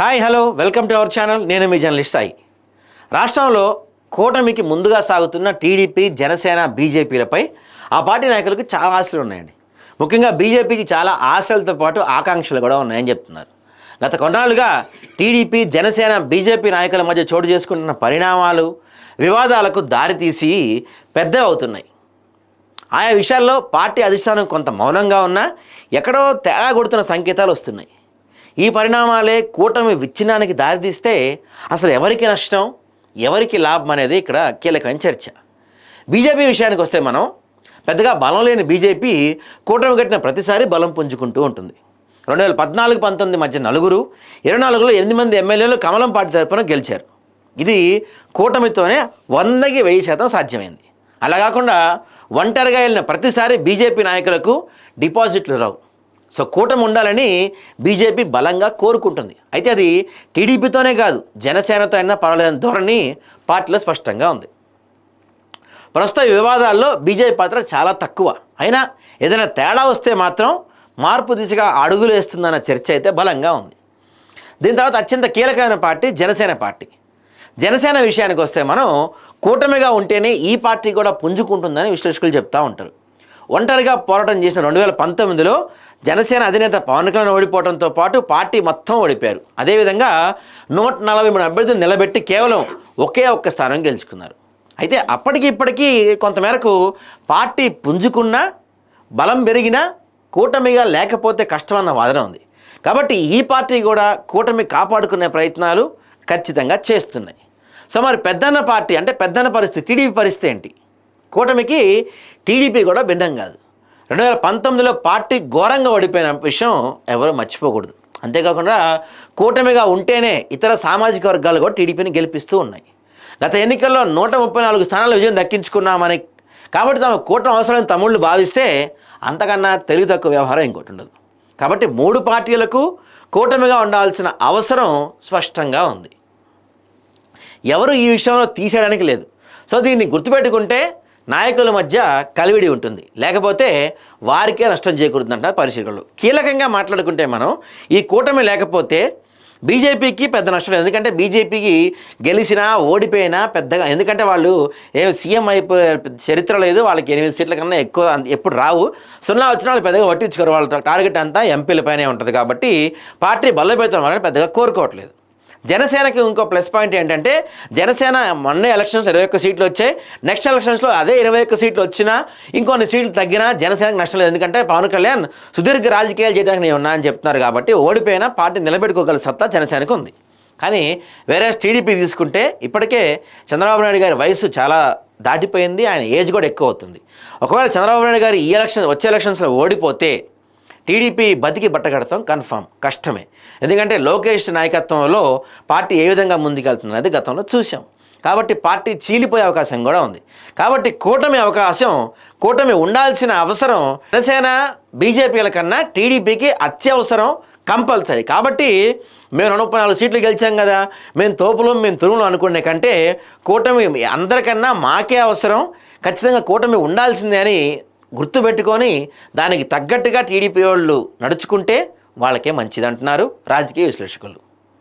Hi hello welcome to our channel. నేను మీ journalist Sai. రాష్ట్రంలో కూటమికి ముందుగా సాగుతున్న టీడీపీ జనసేన బీజేపీలపై ఆ పార్టీ నాయకులకు చాలా ఆశలు ఉన్నాయండి. ముఖ్యంగా బీజేపీకి చాలా ఆశలతో పాటు ఆకాంక్షలు కూడా ఉన్నాయని చెప్తున్నారు. గత కొన్నాళ్ళుగా టీడీపీ జనసేన బీజేపీ నాయకుల మధ్య చోటు చేసుకుంటున్న పరిణామాలు వివాదాలకు దారితీసి పెద్దవి అవుతున్నాయి. ఆయా విషయాల్లో పార్టీ అధిష్టానం కొంత మౌనంగా ఉన్నా ఎక్కడో తేడా కొడుతున్న సంకేతాలు వస్తున్నాయి. ఈ పరిణామాలే కూటమి విచ్ఛిన్నానికి దారితీస్తే అసలు ఎవరికి నష్టం? ఎవరికి లాభం అనేది ఇక్కడ కీలకమైన చర్చ. బీజేపీ విషయానికి వస్తే మనం పెద్దగా బలం లేని బీజేపీ కూటమి కట్టిన ప్రతిసారి బలం పుంజుకుంటూ ఉంటుంది. రెండు వేల పద్నాలుగు పంతొమ్మిది మధ్య నలుగురు ఇరవై నాలుగులో ఎనిమిది మంది ఎమ్మెల్యేలు కమలం పార్టీ తరఫున గెలిచారు. ఇది కూటమితోనే వందకి వెయ్యి శాతం సాధ్యమైంది. అలా కాకుండా ఒంటరిగా వెళ్ళిన ప్రతిసారి బీజేపీ నాయకులకు డిపాజిట్లు రావు. సో కూటమి ఉండాలని బీజేపీ బలంగా కోరుకుంటుంది. అయితే అది టీడీపీతోనే కాదు జనసేనతో అయినా పర్వాలేని ధోరణి పార్టీలో స్పష్టంగా ఉంది. ప్రస్తుత వివాదాల్లో బీజేపీ పాత్ర చాలా తక్కువ. అయినా ఏదైనా తేడా వస్తే మాత్రం మార్పు దిశగా అడుగులు వేస్తుందన్న చర్చ అయితే బలంగా ఉంది. దీని తర్వాత అత్యంత కీలకమైన పార్టీ జనసేన పార్టీ. జనసేన విషయానికి వస్తే మనం కూటమిగా ఉంటేనే ఈ పార్టీ కూడా పుంజుకుంటుందని విశ్లేషకులు చెప్తూ ఉంటారు. ఒంటరిగా పోరాటం చేసిన రెండు వేల పంతొమ్మిదిలో జనసేన అధినేత పవన్ కళ్యాణ్ ఓడిపోవడంతో పాటు పార్టీ మొత్తం ఓడిపోయారు. అదేవిధంగా నూట నలభై మూడు అభ్యర్థులు నిలబెట్టి కేవలం ఒకే ఒక్క స్థానం గెలుచుకున్నారు. అయితే అప్పటికి ఇప్పటికీ కొంతమేరకు పార్టీ పుంజుకున్నా బలం పెరిగినా కూటమిగా లేకపోతే కష్టమన్న వాదన ఉంది. కాబట్టి ఈ పార్టీ కూడా కూటమి కాపాడుకునే ప్రయత్నాలు ఖచ్చితంగా చేస్తున్నాయి. సో మరి పెద్దన్న పార్టీ అంటే పెద్దన్న పరిస్థితి టీడీపీ పరిస్థితి ఏంటి? కూటమికి టీడీపీ కూడా భిన్నం కాదు. రెండు వేల పంతొమ్మిదిలో పార్టీ ఘోరంగా ఓడిపోయిన విషయం ఎవరు మర్చిపోకూడదు. అంతేకాకుండా కూటమిగా ఉంటేనే ఇతర సామాజిక వర్గాలు కూడా టీడీపీని గెలిపిస్తూ ఉన్నాయి. గత ఎన్నికల్లో నూట ముప్పై నాలుగు స్థానాల విజయం దక్కించుకున్నామని కాబట్టి తమ కూటమి అవసరం తమ్ముళ్ళు భావిస్తే అంతకన్నా తెలివి తక్కువ వ్యవహారం ఇంకోటి ఉండదు. కాబట్టి మూడు పార్టీలకు కూటమిగా ఉండాల్సిన అవసరం స్పష్టంగా ఉంది. ఎవరు ఈ విషయంలో తీసేయడానికి లేదు. సో దీన్ని గుర్తుపెట్టుకుంటే నాయకుల మధ్య కలివిడి ఉంటుంది. లేకపోతే వారికే నష్టం చేకూరుతుందంటారు పరిశీలకులు. కీలకంగా మాట్లాడుకుంటే మనం ఈ కూటమి లేకపోతే బీజేపీకి పెద్ద నష్టం లేదు. ఎందుకంటే బీజేపీకి గెలిచినా ఓడిపోయినా పెద్దగా ఎందుకంటే వాళ్ళు ఏం సీఎం అయిపోయే చరిత్ర లేదు. వాళ్ళకి ఎనిమిది సీట్ల కన్నా ఎక్కువ ఎప్పుడు రావు. సున్నా వచ్చిన వాళ్ళు పెద్దగా పట్టించుకోరు వాళ్ళ టార్గెట్ అంతా ఎంపీల పైనే ఉంటుంది కాబట్టి పార్టీ బలపేతం వాళ్ళని పెద్దగా కోరుకోవట్లేదు. జనసేనకి ఇంకో ప్లస్ పాయింట్ ఏంటంటే జనసేన మొన్న ఎలక్షన్స్ ఇరవై ఒక్క సీట్లు వచ్చాయి. నెక్స్ట్ ఎలక్షన్స్లో అదే ఇరవై ఒక్క సీట్లు వచ్చినా ఇంకొన్ని సీట్లు తగ్గినా జనసేనకు నష్టం లేదు. ఎందుకంటే పవన్ కళ్యాణ్ సుదీర్ఘ రాజకీయాలు చేయడానికి నేను ఉన్నా అని చెప్తున్నారు కాబట్టి ఓడిపోయినా పార్టీ నిలబెట్టుకోగల సత్తా జనసేనకు ఉంది. కానీ వేరే టీడీపీ తీసుకుంటే ఇప్పటికే చంద్రబాబు నాయుడు గారి వయసు చాలా దాటిపోయింది. ఆయన ఏజ్ కూడా ఎక్కువ అవుతుంది. ఒకవేళ చంద్రబాబు నాయుడు గారు ఈ ఎలక్షన్ వచ్చే ఎలక్షన్స్లో ఓడిపోతే టీడీపీ బతికి బట్టగడతాం కన్ఫామ్ కష్టమే. ఎందుకంటే లోకేష్ నాయకత్వంలో పార్టీ ఏ విధంగా ముందుకెళ్తున్నది గతంలో చూసాం కాబట్టి పార్టీ చీలిపోయే అవకాశం కూడా ఉంది. కాబట్టి కూటమి అవకాశం కూటమి ఉండాల్సిన అవసరం జనసేన బీజేపీల కన్నా టీడీపీకి అత్యవసరం కంపల్సరీ. కాబట్టి మేము రెండు ముప్పై నాలుగు సీట్లు గెలిచాం కదా మేము తోపులు మేము తురుములు అనుకునే కంటే కూటమి అందరికన్నా మాకే అవసరం. ఖచ్చితంగా కూటమి ఉండాల్సిందే అని గుర్తుపెట్టుకొని దానికి తగ్గట్టుగా టీడీపీ వాళ్ళు నడుచుకుంటే వాళ్ళకే మంచిది అంటున్నారు రాజకీయ విశ్లేషకులు.